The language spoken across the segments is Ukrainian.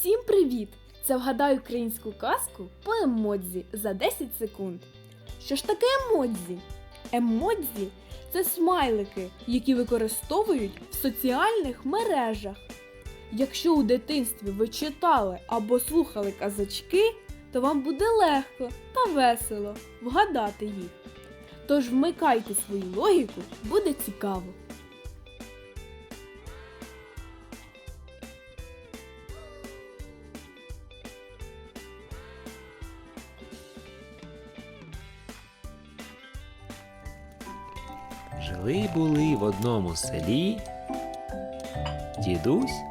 Всім привіт! Це вгадай українську казку по емодзі за 10 секунд. Що ж таке емодзі? Емодзі це смайлики, які використовують в соціальних мережах. Якщо у дитинстві ви читали або слухали казачки, то вам буде легко та весело вгадати їх. Тож вмикайте свою логіку, буде цікаво. Жили були в одному селі дідусь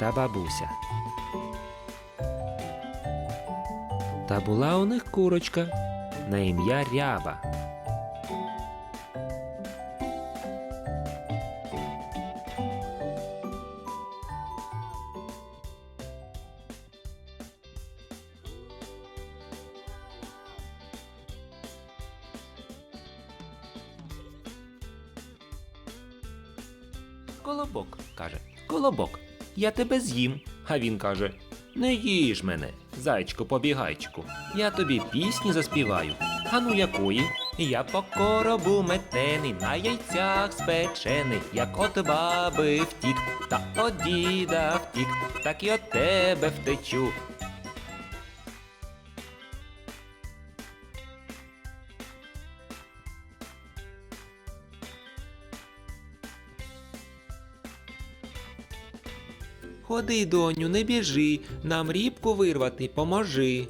та бабуся. Та була у них курочка на ім'я Ряба. Колобок каже: Колобок, я тебе з'їм. А він каже: Не їж мене, зайчку побігайчику. Я тобі пісні заспіваю. А ну якої? Я по коробу метений, на яйцях спечений, як от баби втік, та от діда втік, так і от тебе втечу. Ходи, доню, не біжи, нам рібку вирвати поможи.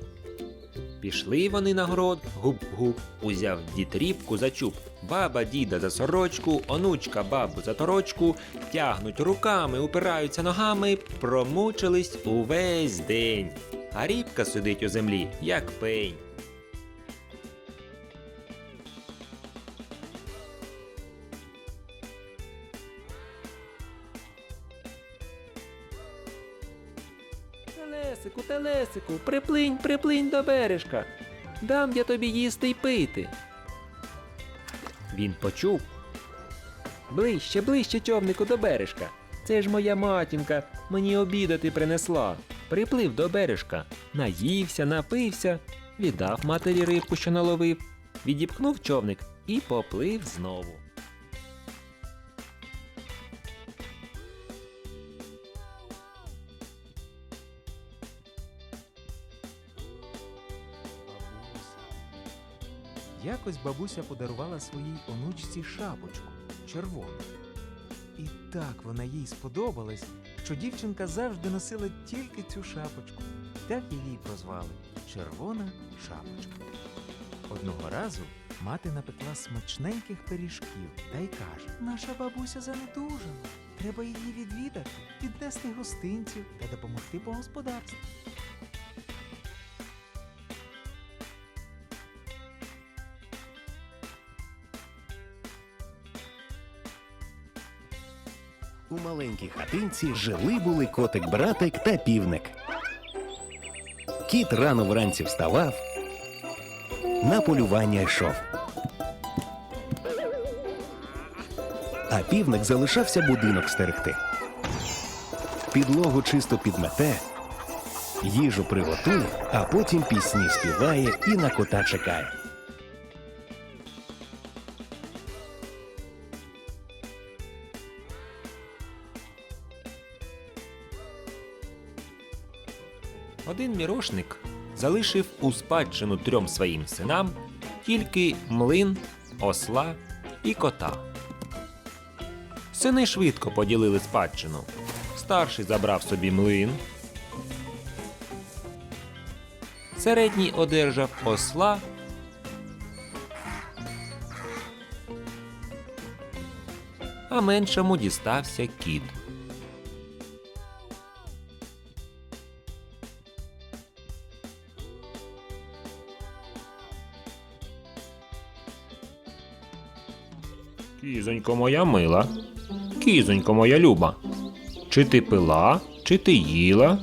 Пішли вони на город, гуп-гуп, узяв дід рібку за чуб. Баба діда за сорочку, онучка бабу за торочку, тягнуть руками, упираються ногами, промучились увесь день. А рібка сидить у землі, як пень. Телесику, телесику, приплинь, приплинь до бережка. Дам я тобі їсти й пити. Він почув. Ближче, ближче, човнику, до бережка. Це ж моя матінка, мені обідати принесла. Приплив до бережка, наївся, напився, віддав матері рибку, що наловив, відіпхнув човник і поплив знову. Якось бабуся подарувала своїй онучці шапочку червону. І так вона їй сподобалась, що дівчинка завжди носила тільки цю шапочку. Так її прозвали Червона шапочка. Одного разу мати напекла смачненьких пиріжків та й каже: Наша бабуся занедужала. Треба її відвідати, піднести гостинців та допомогти по господарству. У маленькій хатинці жили були котик братик та півник. Кіт рано вранці вставав, на полювання йшов. А півник залишався будинок стерегти. Підлогу чисто підмете, їжу приготує, а потім пісні співає і на кота чекає. Один мірошник залишив у спадщину трьом своїм синам тільки млин, осла і кота. Сини швидко поділили спадщину. Старший забрав собі млин. Середній одержав осла. А меншому дістався кіт. Кізонько моя мила, кізонько моя люба. Чи ти пила, чи ти їла?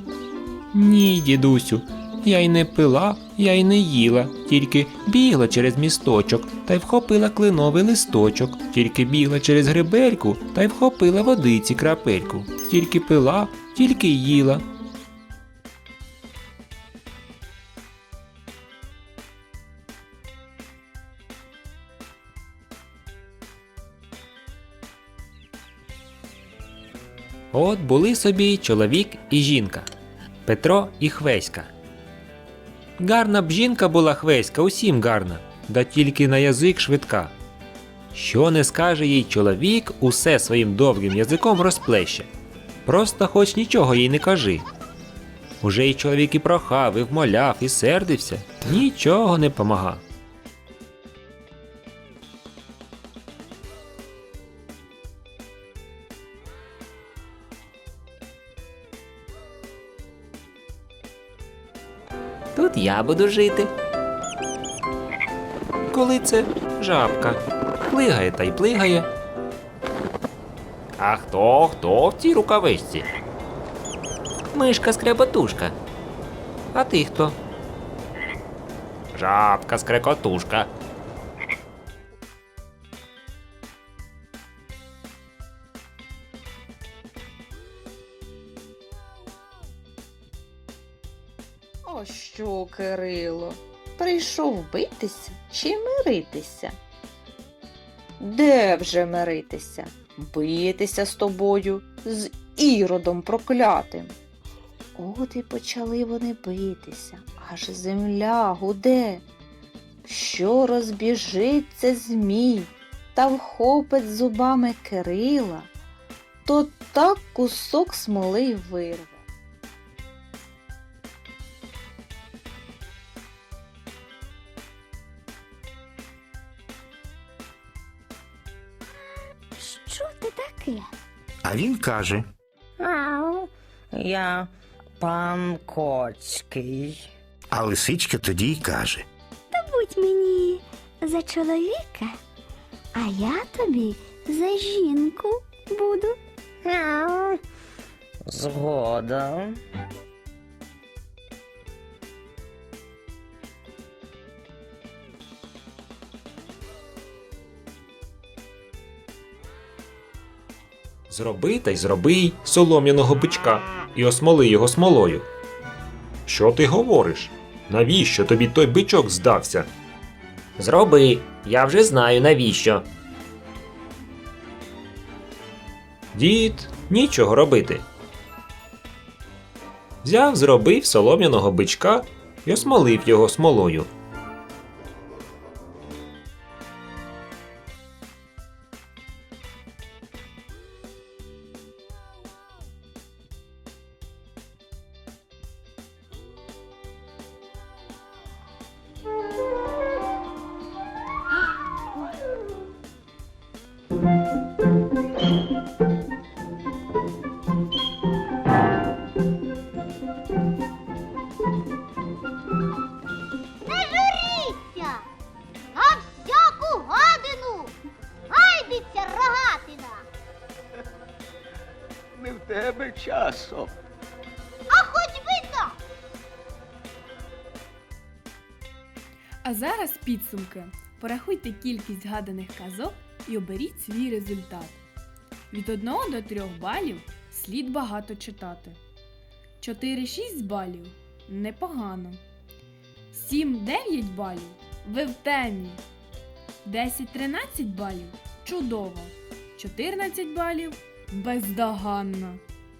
Ні, дідусю, я й не пила, я й не їла, тільки бігла через місточок та й вхопила кленовий листочок, тільки бігла через гребельку та й вхопила водиці крапельку, тільки пила, тільки їла. От були собі чоловік і жінка Петро і Хвеська. Гарна б жінка була Хвеська, усім гарна, да тільки на язик швидка. Що не скаже їй чоловік, усе своїм довгим язиком розплеще. Просто хоч нічого їй не кажи. Уже й чоловік і прохав, і вмоляв, і сердився, нічого не помага. Тут я буду жити. Коли це жабка. Плигає та й плигає. А хто хто в цій рукавичці? Мишка скрепотушка. А ти хто? Жабка скрекотушка. О що, Кирило, прийшов битися чи миритися? Де вже миритися? Битися з тобою, з іродом проклятим. От і почали вони битися, аж земля гуде. Що розбіжиться змій та вхопить зубами Кирила, то так кусок смоли й вирве. Ти? А він каже: Ау. Я пан Коцький. а лисичка тоді й каже: Будь мені за чоловіка, а я тобі за жінку буду. Ау. Згода. Зроби та й зроби й солом'яного бичка і осмоли його смолою. Що ти говориш? Навіщо тобі той бичок здався? Зроби, я вже знаю навіщо. Дід, нічого робити. Взяв, зробив солом'яного бичка і осмолив його смолою. А хоч так! А зараз підсумки. Порахуйте кількість згаданих казок і оберіть свій результат. Від 1 до 3 балів слід багато читати. 4-6 балів непогано. 7-9 балів ви в темі. 10-13 балів чудово. 14 балів бездоганно.